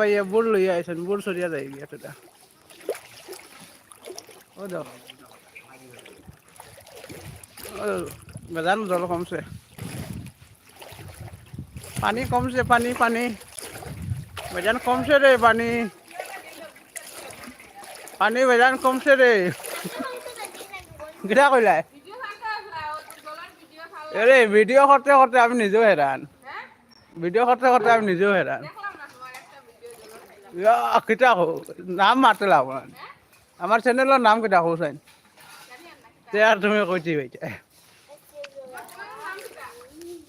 ভাইয়া বুড় লইয়া আইছেন বুড় সরিয়া যাই গিয়া সেটা। ও যাও। বেজান জল কমছে। পানি কমছে, পানি পানি। বেজান কমছে রে পানি। পানি বেজান কমছে রে। কিটা কইলাই। এরে ভিডিও করতে করতে আমি নিজেও হেরান ভিডিও করতে করতে আমি নিজেও হেরান ইয়া, কিটা কো নাম মারতে লাভ। আমার চ্যানেলের নাম কিটা কৌসাইন তে আর তুমি কইছি ভাইটা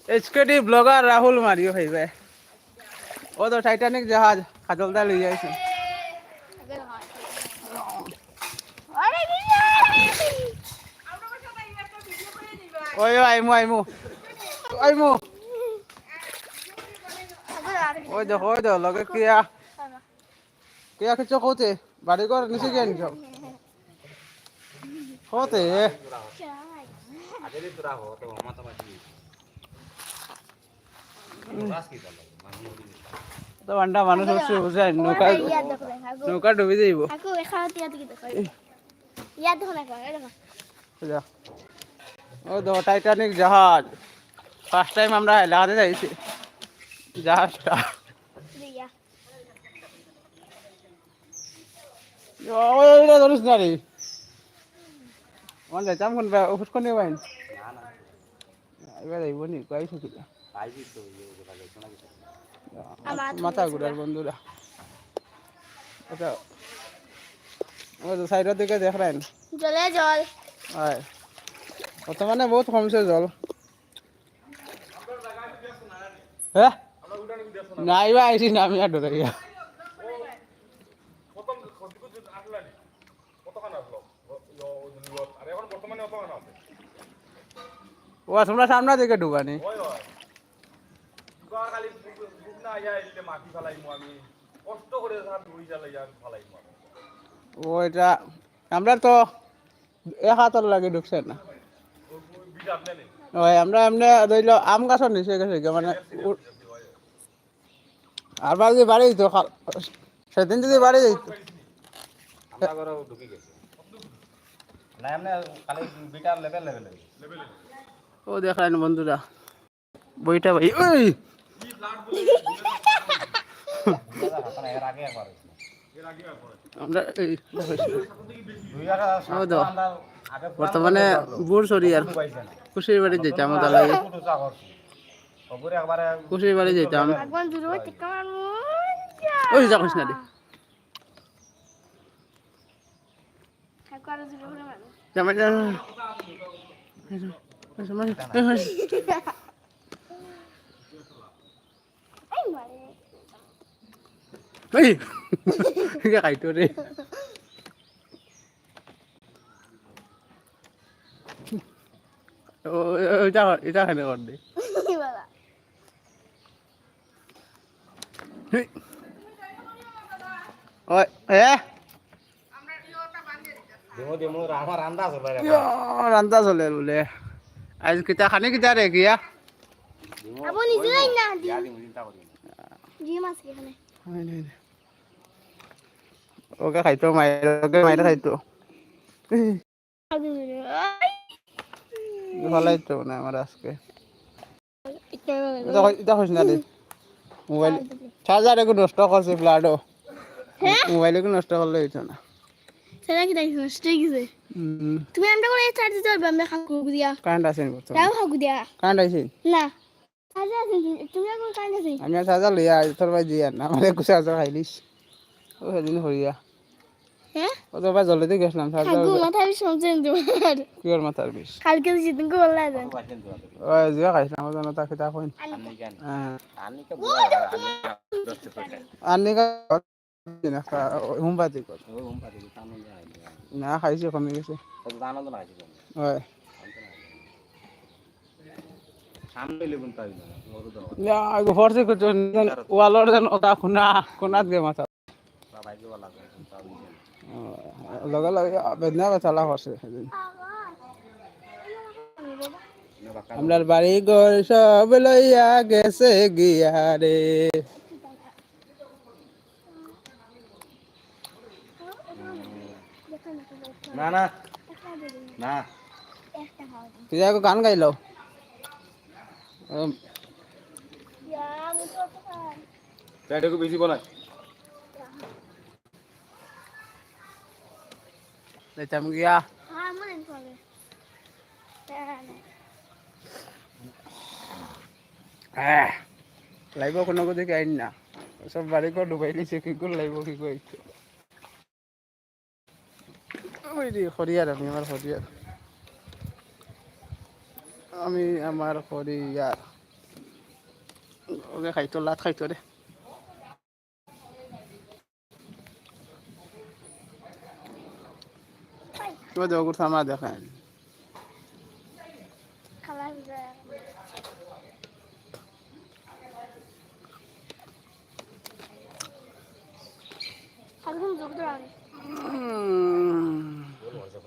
এসকেডি ব্লগার রাহুল মারিও হইবে ও তো টাইটানিক জাহাজ খাজলদা লই যাইছে ওই আইমু আইমু। আইমু। ওই দেখো ওই দেখো লগে কিয়া? কিয়া কিছু কৌতে বাড়ি ঘর নিচে গিয়ে নিছ কৌতে তো বান্ডা মানুষ হচ্ছে বুঝাই নৌকা নৌকা ডুবি যাইব। aku এখানে তিয়া দিকে দেখো ইয়াদ দেখো না দেখো বুঝা ও দেখো টাইটানিক জাহাজ। ফার্স্ট টাইম আমরা এলাকাতে যাইছি। জাহাজটা দিয়া ওইটা ধরিস না রে আমার যাইতাম কোন ওষুধ কোন পাইন এবার যাইব নি কয়াই থাকিলা মাথা ঘুরার বন্ধুরা সাইডের দিকে দেখ জলে জল হয় বর্তমানে বহুত কমছে জল হ্যাঁ নাই বা আইসি না আমি আর ডরে গিয়া ও তোমরা সামনে দিকে ঢুকানি ও এটা আমরা তো এক হাতর লাগে ঢুকছে না। ওই আমরা এমনি ধরিল আম গাছর নিচে গেছে মানে আর যদি বাড়ি দিত সেদিন যদি বাড়ি দিত না এমনি খালি বিটার লেভেল লেভেল ও দেখলেন বন্ধুরা বইটা ভাই ওই! আগে বর্তমানে বুড় সরি আর না খুশির বাড়ি যেতাম। একবারে খুশির বাড়ি যেতাম। ওই যা কৃষ্ণ রে। একবার জুড়ে হলে মানে জামাই যা এই মারে ওই খাইতো রে ও এটা এটা খানে কর দে বাবা ওই এ দিমু দিমু আমার রান্দা চলে বলে? আজ কিতা খানি কিতা রে কিয়া ওকে খাইতো মায়ের ওকে মায়ের খাইতো। ভালাইতো না আমার আজকে। এটা কইস না রে মোবাইল চার্জার একটু নষ্ট করছে ফ্লাডও মোবাইল একটু নষ্ট করলে হইতো না। সেটা কি দেখছ নষ্ট গেছে তুমি আমরা করে চার্জ দিতে পারবে আমরা খাকু দিয়া কারেন্ট আছে বর্তমানে তাও খাকু দিয়া কারেন্ট আছে না চার্জ আছে কি? তুমি এখন কারেন্ট আছে আমি চার্জার লইয়া তোর ভাই দিয়ে না আমার একটু চার্জার খাইলিস ও সেদিন হরিয়া হ্যাঁ ও তোর ভাই জলদি গেছিলাম চার্জার খাকু মাথা বেশ শুনছেন তোমার কিওর মাথার বিষ কালকে জিতন কো বললা দেন তো ওই জিয়া খাইছিলাম ও জন্য তাকে তা কইন আমি কেন হ্যাঁ করে। আর নিকা না। খাইছি কমে গেছে। ওয়ালর যেন ওটা খুনা খুনাত গে মাথা। লগে লগে বেদনা বেচালা করছে সেদিন। আমরার বাড়ি ঘর সব লইয়া গেছে গিয়া রে। না না। না। তুই যাকে গান গাইল পেটে বেশি হ্যাঁ হ্যাঁ। লাইব কোনো দিকে আইন না। সব বাড়ি করে ডুবাই নিছে কি করে লাইব কি কইছে ওই আমি আমার খরিয়ার আমি আমার খরিয়ার ওকে খাইতো লাত খাইতো রে কিবা দেখায় এখন যোগ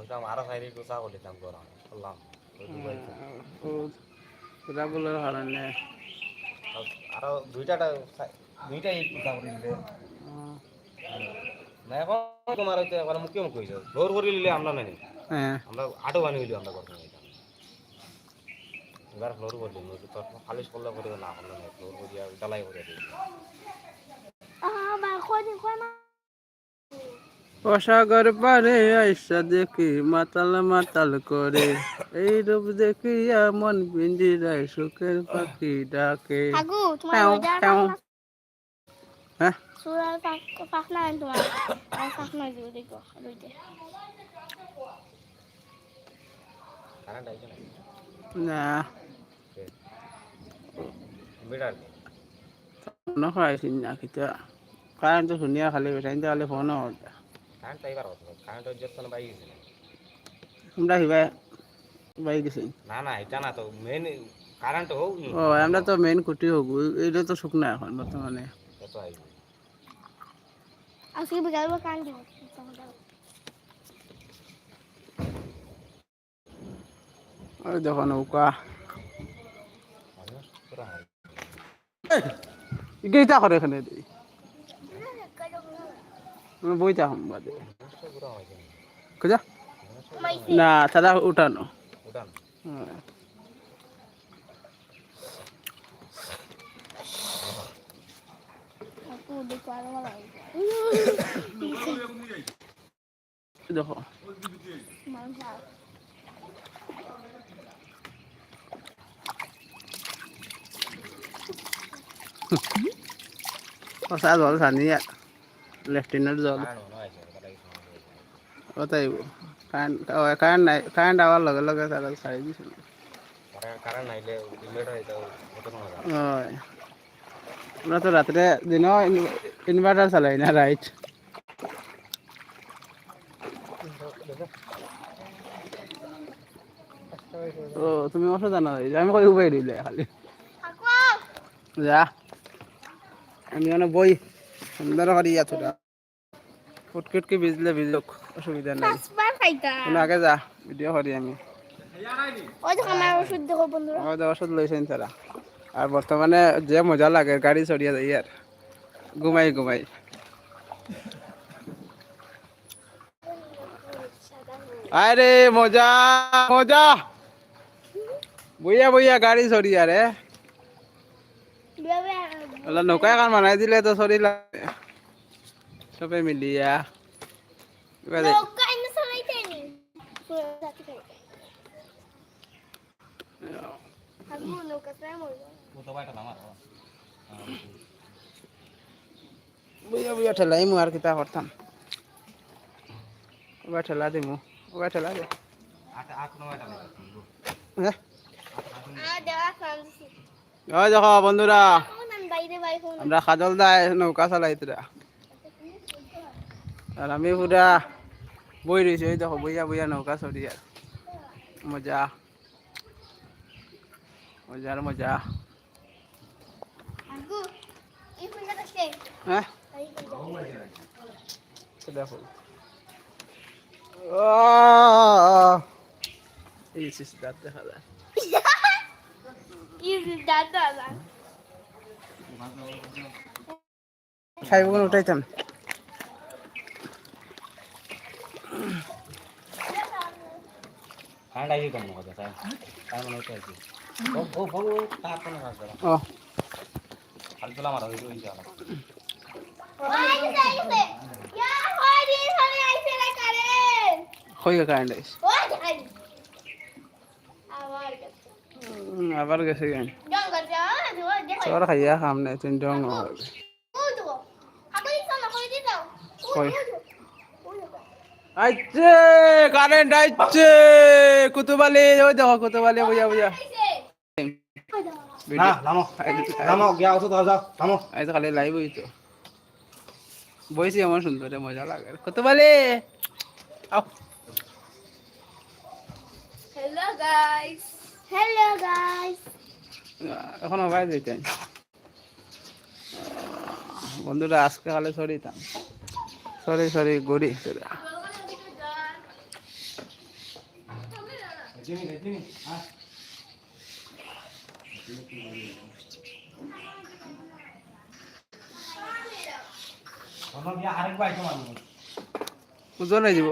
কইতাম আরও খাই রে গোসা বলিতাম গরম। তো। রাগুলোর কারণে আরও দুইটাটা দুইটাই গোসা করে দিলে। না এখন তোমার হইতে একবার মুখে মুখ হয়েছে জোর করে নিলে আমরা নাই। হ্যাঁ। আমরা আটো বানিয়ে হইলি আমরা করতে হইতাম এবার ফ্লোর করলি তোর খালিশ করলে করে না করলে নাই ফ্লোর করিয়া ডালাই করে দিই দিন কই মা। অসাগর পারে আইসা দেখি মাতাল মাতাল করে। এই রূপ দেখিয়া মন পিঞ্জিরায় সুখের পাখি ডাকে। হ্যাঁ? না। না খাইছি না কিতা কারণ তো শুনিয়া খালি বেটাইন তাহলে ফোন হতা কারেন্ট বাই গেছে আমরা হিবা বাই গেছি না না এটা না তো মেন কারেন্ট হোক ও আমরা তো মেইন কুটি হোক এটা তো শুকনা এখন বর্তমানে আজকে বিকাল বেলা দিব ওই দেখো নৌকা হয় গেইতা করে এখানে বইতা হম বাদে মানুষ পুরা হয় খুঁজা না সাদা উঠানো উঠান হ্যাঁ। aku udah keluar malah দেখো সঁচা জল ছানি লেফটিনের কারেন্ট নাই কারেন্ট আওয়ার লগে লগে তারা ছাড়ি দিছিল হয় আমরা তো রাত্রে দিনও ইনভার্টার চালাই না রাইট ও তুমি অবশ্য জানা আমি কই উবাই দিলে খালি যা আমি মানে বই সুন্দর করি ইয়াত ফুটকিটকি ভিজলে ভিজুক অসুবিধা নাই। কোনো আগে যা ভিডিও করি আমি। ওষুধ লইছেন তারা। আর বর্তমানে যে মজা লাগে গাড়ি চড়িয়ে যাই আর ঘুমাই ঘুমাই। আরে মজা মজা। বইয়া বইয়া গাড়ি চড়িয়া রে biar ওলা নৌকা এখন বানাই দিলে তো চড়িলা সবে মিলিয়া কিবা দে- Loka ini sama itu ini. Aku loka saya mau. কত বাইটা নামার বইয়া বইয়া ঠেলাই মু আর কিতা করতাম ওবা ঠেলা দিমু ওবা ঠেলা দে। দেখো বন্ধুরা আমরা খাজল দায় নৌকা চালাইতরা আর আমি পুরা বই রয়েছি ওই দেখো বইয়া বইয়া নৌকা চড়ি আর। মজা। মজার মজা. হ্যাঁ? দেখো। এই দেখা যায়। খাইব উঠাইতাম মনে ইয়া হয় হয়ে আবার গেছে আবার গেছে কেন জঙ্গল যা ওই দেখো চর খাইয়া খাম নাই তুই আইছে কারেন্ট আইছে কুতুবালি ওই দেখো কুতুবালি বুঝা বুঝা না নামো নামো খালি লাইভ হইতো বইছি আমার সুন্দর মজা লাগে কুতুবালি আও এখন আবার দিতেন বন্ধুরা, আজকে খালি সরিতাম সরি সরি, গড়ি। ওজন হৈ যাব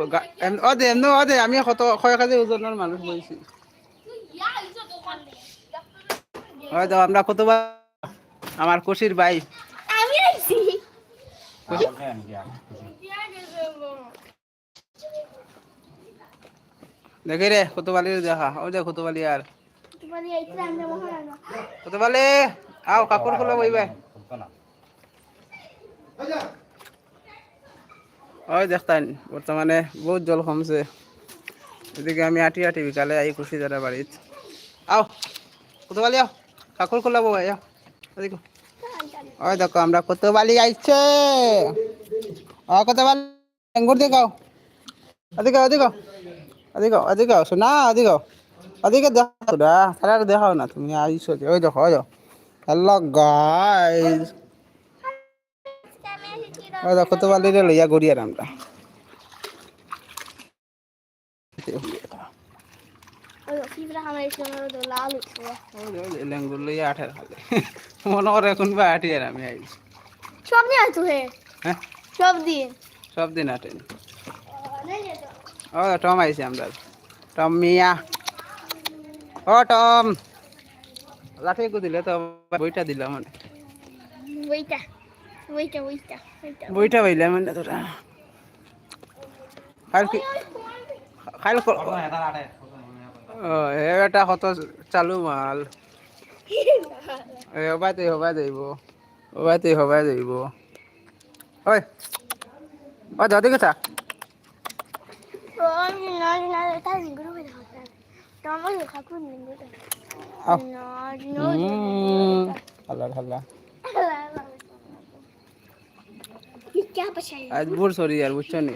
আমি কত কয় কেজি ওজনৰ মানুহ বহিছি হয় তো আমরা কতবা আমার কুশির ভাই। আমি আইছি। দেখি রে কতবালি দেখা ও যে কতবালি আর। কতবালি আও কাপড় খোলা বইবে। ওই দেখতেন বর্তমানে বহুত জল কমছে। এদিকে আমি আটি আটি বিকালে আই খুশি দাদা বাড়িত। আও কতবালি আও। কাপড় খোলা বই আও এদিকে। ওই দেখো আমরা কতবালি আইছে। ও কতবালি আঙ্গুর দেখাও এদিকে এদিকে এদিকে এদিকে শোনা এদিকে। এদিকে দেখো না তারা দেখাও না তুমি আইছো যে। ওই দেখো ওই দেখো। হ্যালো গাইস ওই দেখো কতবালি রে লইয়া গড়িয়ার আমরা ওই ফিবরা আমার সোনার তো লাল উঠছে লেঙ্গুর লইয়া মনে করে কোনবা আটিয়ার আমি আইছি সব নিয়ে আইতো হে হ্যাঁ সব দিয়ে সব দিন নাই ও টম আইছে আমরা টম মিয়া ও টম লাঠি কো দিলে তো বইটা দিলাম মানে বইটা পাইলাম মানে তোরা খাইল খাইল এটা কত চালু মাল। হবাতে হবা যাইব হবাতে হবা যাইব ওই ও দাদি কথা আজ ভোর সরি আর বুঝছ নি?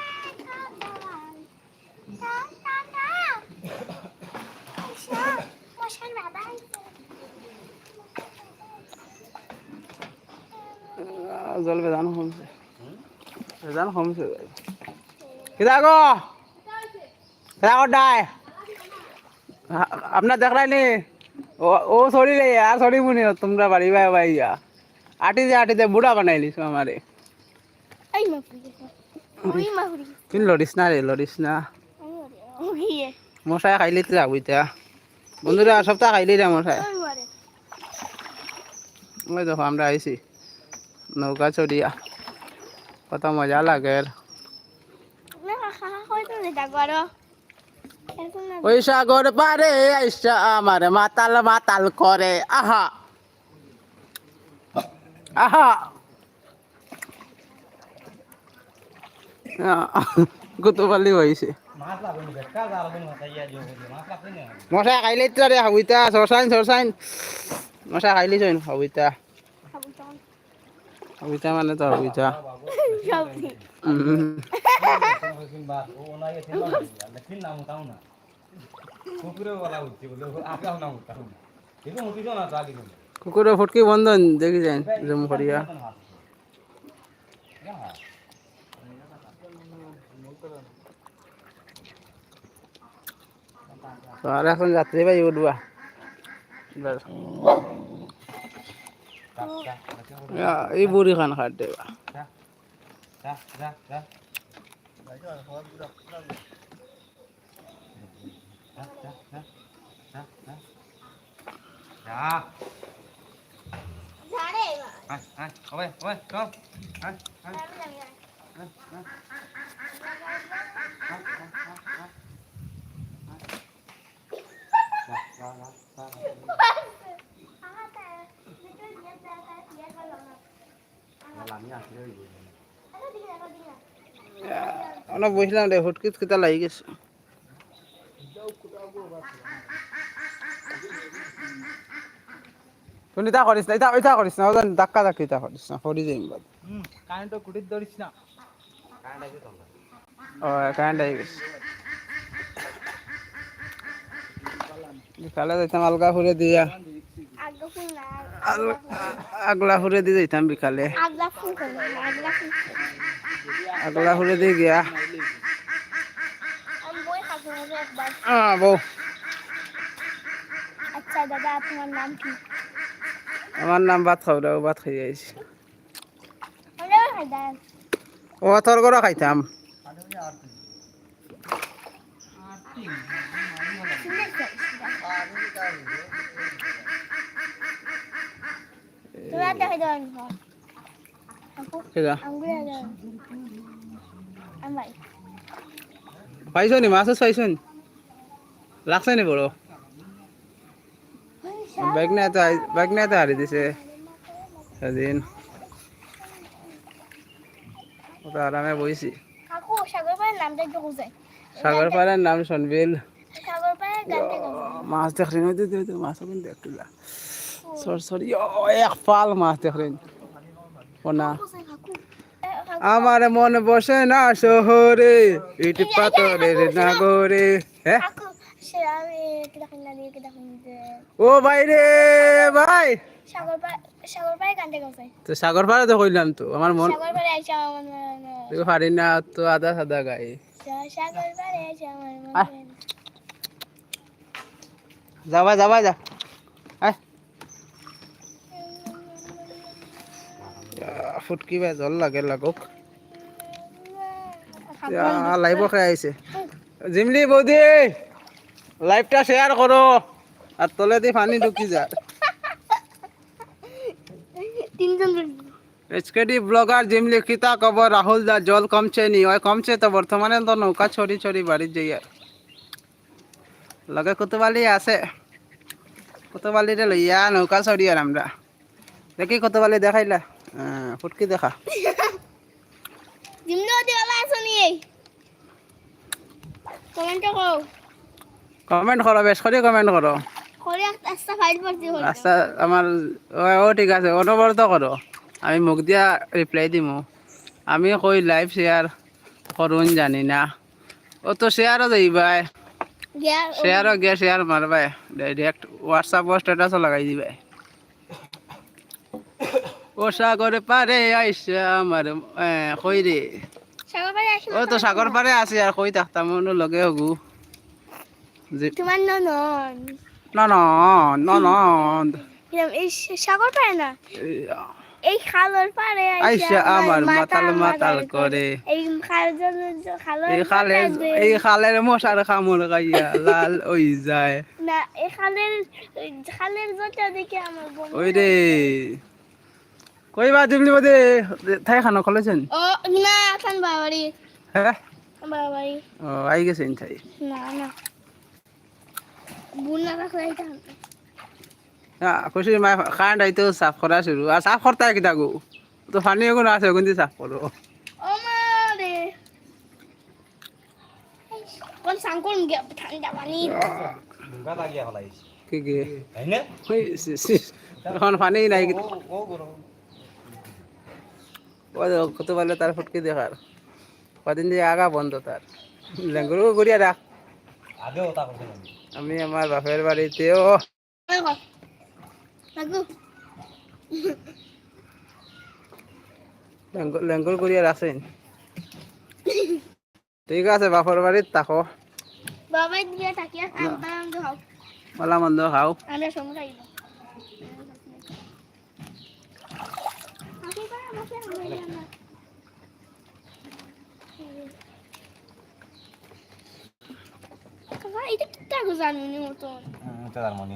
জল বেদান কমছে। বেদান কমছে কিদা গো? কিদা ডাই আপনার দেখলাই নি? ও সরি রে আর সরি মুনি তোমরা বাড়ি ভাই ভাইয়া আটিতে আটিতে বুড়া বানাইলিস আমারে তুই লড়িস না রে লড়িস না। মশাই খাইলে তো যাব ইতা বন্ধুরা সপ্তাহ খাইলি রে মশাই। ওই দেখো, আমরা আইছি। নৌকা চড়িয়া। কত মজা লাগে ওই সাগর পারে আইসা, আমার মাতাল মাতাল করে। আহা। আহা গুতুপালি হয়েছে মাছ লাগবে না বেটা জাল দিন মাছ ইয়া দিও বলি মাছ লাগবে না মশা খাইলে তারে হাবিতা সরসাইন সরসাইন মশা খাইলি চইন হাবিতা হাবিতা মানে তো হাবিতা সবজি উম, কিংবা ও ওনাকে চিন্তা লেখিন নাম তাও না কুকুরে বলা হচ্ছে বলে আগাও নাম তাও না কিন্তু মুটিছ না তো আগে কিন্তু কুকুরের ফুটকি বন্ধ দেখি যাই জম করিয়া আর এখন যাত্রী ভাই উঠবা এবার আ- এই বুড়ি খান খাট দেবা যা যা যা যা ঝাড়ে মা আয় আয় ওই ওই চল আয় আয় আমি জানি না অনেক বসলাম রে ফুটকিত কিতা লাগি গেছে। তুই তা করিস না এটা করিস না ওটা ধাক্কা ধাক্কি তা করিস না করি যাই বাদ কারেন্ট কুটির ধরিস না। ও কারেন্ট আই গেছে। বিকালে যাইতাম আলগা ফুরে দিয়া। আগলা ফুরে দিয়ে যাইতাম বিকালে। আগলা ফুরে দিয়ে গিয়া। আহ, বউ আচ্ছা দাদা নাম কি? আমার নাম ভাত খাও দাও ভাত খাই আইছি ও তোর খাইতাম। পাইছ নি মাছ পাইছ নি লাগছে নি বড়। বাইক তো বাইক নিয়ে তো হারিয়ে দিছে। সেদিন ওটা আরামে বইছি কাকু সাগর নামটা একটু খুঁজে সাগর পাড়ের নাম গাবো মাছ দেখলি না? দিদি দিদি মাছ এখন দেখলা সর সর এক পাল মাছ দেখলি। ওনা খুঁজে কাকু আমার মন বসে না শহরে ইট পাথরের নাগরে। হ্যাঁ ও ভাই রে ভাই। তো সাগর পাড়ে তো কইলাম তো আমার মন পারি না তো আদা সাদা গাই। সাগর পাড়ে আইসা আমার আয়। যাবা যাবা যা ফুটকি ভাই জল লাগে লাগুক লাইভ খাই আহিছে জিমলি বৌদি লাইভটা শেয়ার করো আর তলে দিয়ে পানি ঢুকি যা এইচকেডি ব্লগার জিমলি কিতা খবর রাহুল দা জল কমছে নি ওই কমছে তো বর্তমানে তো নৌকা ছড়ি ছড়ি বাড়ির যাই লগে কুতুবালি আছে কুতুবালিরে লইয়া নৌকা ছড়ি আর আমরা দেখি কুতুবালি দেখাইলা ফুটকি দেখা কমেন্ট করো কমেন্ট করো বেশ করে কমেন্ট করো করে একটা ফাইল পড়তে হল রাস্তা আমার ও ঠিক আছে অনবরত করো আমি মুখ দিয়া রিপ্লাই দিমু। আমি কই লাইভ শেয়ার করুন জানি না। ও তো শেয়ারও দিবাই শেয়ারও গিয়া শেয়ার মারবাই। ডাইরেক্ট হোয়াটসঅ্যাপ স্ট্যাটাসও লাগাই দিবাই। ও সাগর পারে আইসা আমার কই রে? ও তো সাগর পারে আছে আর কই থাকতাম লগে হগু। তোমার ননন না না না না এরম এই সাগর পাড়ে না? এই খালের পাড়ে আইসা আমার মাতাল মাতাল করে। এই খালের এই খালের মশার কামড় গাইয়া লাল ওই যায়। না এই খালের খালের জলটা দেখে আমার ওই রে। কইবা দিবলি বদে ঠাই খানো খলেছেন? ও না খান বাবারি। হ্যাঁ? বাবারি। ও আই গেছেন ঠাই না না। বুনা রাখলে এটা খুশির মায় কারেন্ট আইতেও সাফ করা শুরু আর সাফ করতে কি থাকো তো পানি এগুলো আছে কিন্তু সাফ করো মা কোন সাংকল ঠান্ডা পানি কি কি এখন পানি নাই কত। পারলে তার ফুটকি দেখার কদিন দিয়ে আগা বন্ধ তার লেঙ্গুরু করিয়া রাখ আমি আমার বাপের বাড়িতেও লাগু লেঙ্গুর- লেঙ্গুর করিয়া রাখছেন ঠিক আছে বাপের বাড়ির তাকো বাবাই দিয়ে তাকিয়া আম আম দাও মন্দ খাও আমরা কাকা এটা কি তাগো জানুনি মতন এটা তার মনে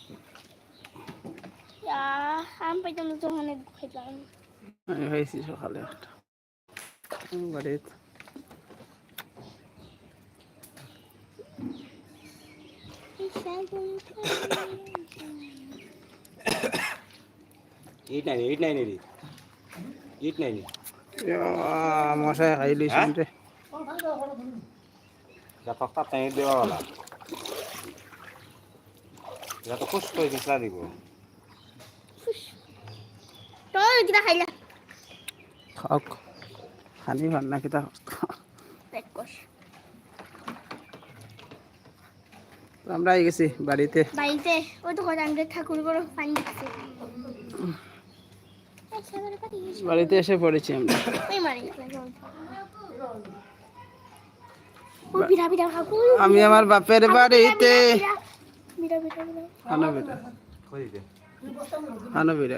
আম পাইতাম তো অনেক খাইতাম আমি খাইছি সকালে একটা আমার বাড়িতে এই Sagar eight nine eight nine রে এইট নাইন ইয়া, মশাই খাইলি হ্যাঁ? শুনতে যা তক্তা টাইম দেওয়া হলা এটা তো খুশ করে দিসলা দিব তোর খাইলা খাওক খানি ভালো না কিতা আমরা আই গেছি বাড়িতে। বাড়িতে? ওই তো কথা ঠাকুর বড় পানি দিচ্ছে বাড়িতে এসে পড়েছি আমরা। আমি আমার বাপের বাড়িতে। আনো বেটা আনো বেটা।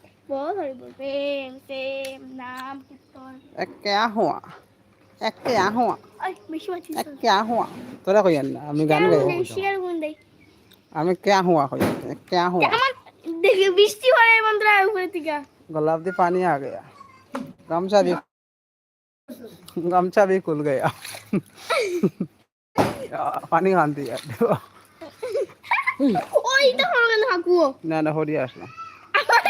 বহুত হরিব প্রেম প্রেম নাম কীর্তন এক क्या हुआ এক क्या हुआ ওই বেশি মাছি এক क्या हुआ তোরা কইয়ান না আমি গান গাই শিয়ার গুন দেই আমি क्या हुआ কই এক क्या हुआ আমার দেখে বৃষ্টি হয় মন্ত্র উপরে থেকে गुलाब दी पानी आ गया गमछा भी गमछा भी खुल गया पानी खान दिया ওই তো হবে না কাকু না না হরিয়া আসলাম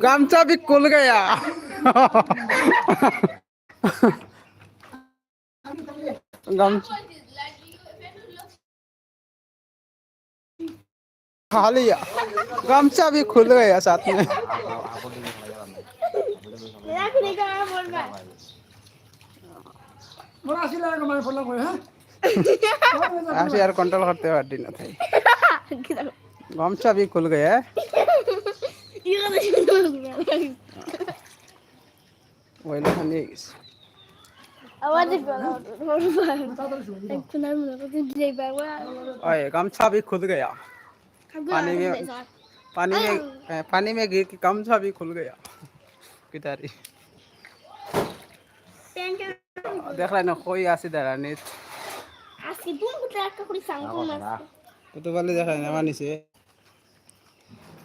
गामछा भी खुल गया गामछा खा लिया गामछा भी खुल गया साथ में রাখি দেখো আর বলবা ऐसे यार कंट्रोल करते हुए हड्डी न थे Oyna haneye gitsin. अरे गमछा भी खुल गया पानी में पानी में पानी में गिर के गमछा भी खुल गया कितारी देख रहा ना कोई आसी दरा नहीं आसी तुम कुछ रखा कोई संग को मत तो वाले देख रहा ना मानी से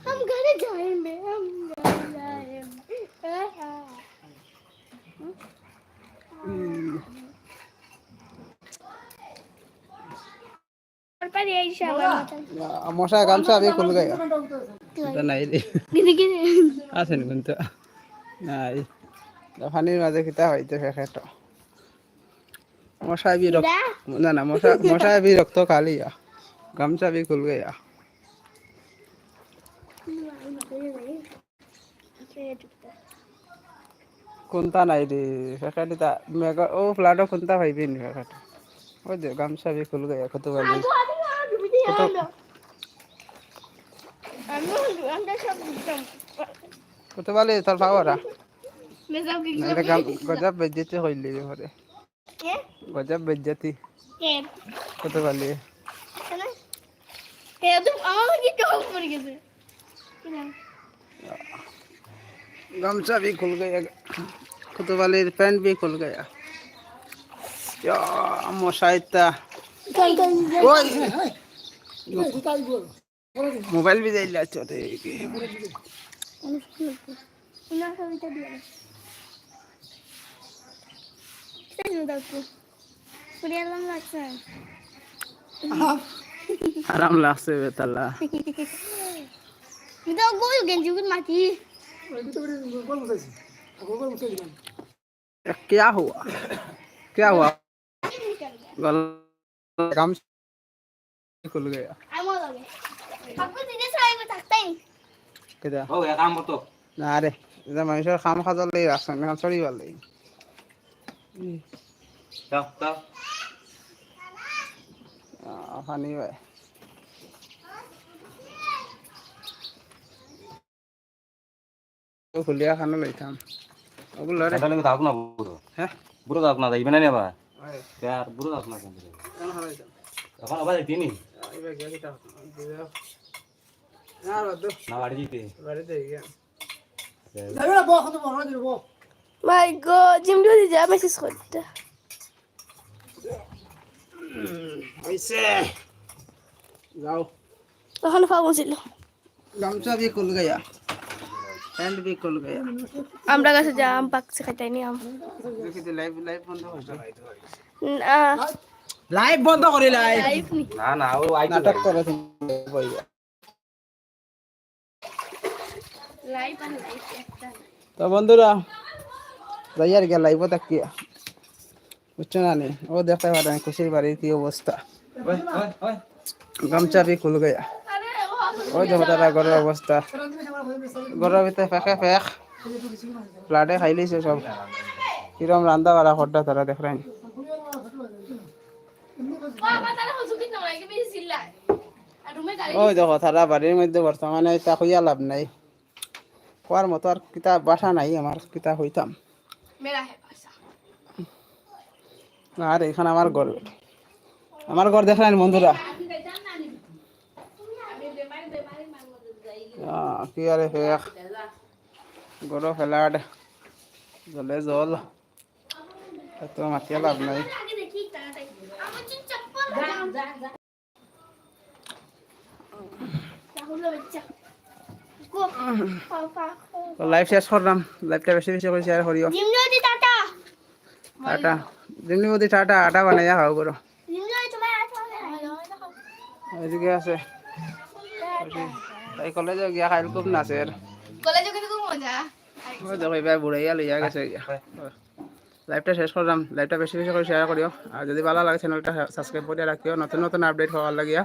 I'm gonna die, man. I'm gonna die. মশা গামছা আমি খুল গেয়া এটা নাই রে। আছেন কিন্তু। নাই। ফানির মাঝে কিতা হইতে ফেখেট মশা বি রক্ত না না মশা মশা বি রক্ত খালি গামছা বি খুল গেয়া কোনটা নাই রে ফেকেট তা মেগা ও ফ্লাডো কোনটা ভাইবি নি ফেকেট ওই যে গামছা বি খুল গয়া কত বালি কত বালি তোর পাওয়ারা গজব বেজ্জতি হইলি ঘরে গজব বেজ্জতি কত বালি गमछा भी खुल गया कुतवाली पैंट भी खुल गया क्या मोशाइद था मोबाइल भी दिला चोरे আরাম লাগছে বেতালা গেঞ্জি মাটি क्या हुआ क्या हुआ काम खुल गया किधर हो गया काम तो ना रे मनुष्य खाम खा चल খুলিয়া খানো লইতাম ওগুলো রে তাহলে থাক না বুড়ো হ্যাঁ বুড়ো থাক না যাইবে না নেবা। আর বুড়ো থাক না কেন এখন আবার তিনি না বাড়ি দিতে বাড়িতে গিয়া। যাবে না বো এখন বড় দিব মাই গড জিম দিয়ে যা মেসেজ করতে হইছে যাও। তখন পাবো ছিল গামছা দিয়ে কল গায়া আমরা কাছে যা আম পাকছে খাইতাইনি আম। লাইভ বন্ধ না। করে লাইভ না। না ও আই নাটক তো বন্ধুরা যাইয়ার গেল লাইভ দেখি। বুঝছ না নি? ও দেখতে পারে খুশির বাড়ির কি অবস্থা। গামছা ভি খুল গয়া ওই দেখো তারা ঘরের অবস্থা। ঘরের ভিতরে ফেঁকে, ফেক খাই লিছে সব। কিরম রান্দা বাড়া খড্ডা তারা দেখলেন। ওই দেখো, তারা বাড়ির মধ্যে বর্তমানে তা হইয়া লাভ নাই। হওয়ার মতো আর কিতা বাসা নাই আমার কিতা হইতাম। আর এখানে আমার ঘর আমার ঘর দেখলেন বন্ধুরা। কি আরে ফেক গরু ফেলাড জলে জল এত মাতিয়া লাভ নাই। তো লাইভ শেষ করলাম লাইভটা বেশি বেশি করে শেয়ার করিও টাটা। যেমনি মধ্যে টাটা। আটা বানাইয়া খাও করো এদিকে আছে। তাই কলেজে গিয়া খাইল খুব নাচের। কলেজে কিন্তু খুব মজা। দেখো এবার বুড়াইয়া লইয়া গেছে লাইভটা শেষ করলাম লাইভটা বেশি বেশি করে শেয়ার করিও আর যদি ভালো লাগে চ্যানেলটা সাবস্ক্রাইব করে রাখিও নতুন নতুন আপডেট হওয়ার লাগিয়া।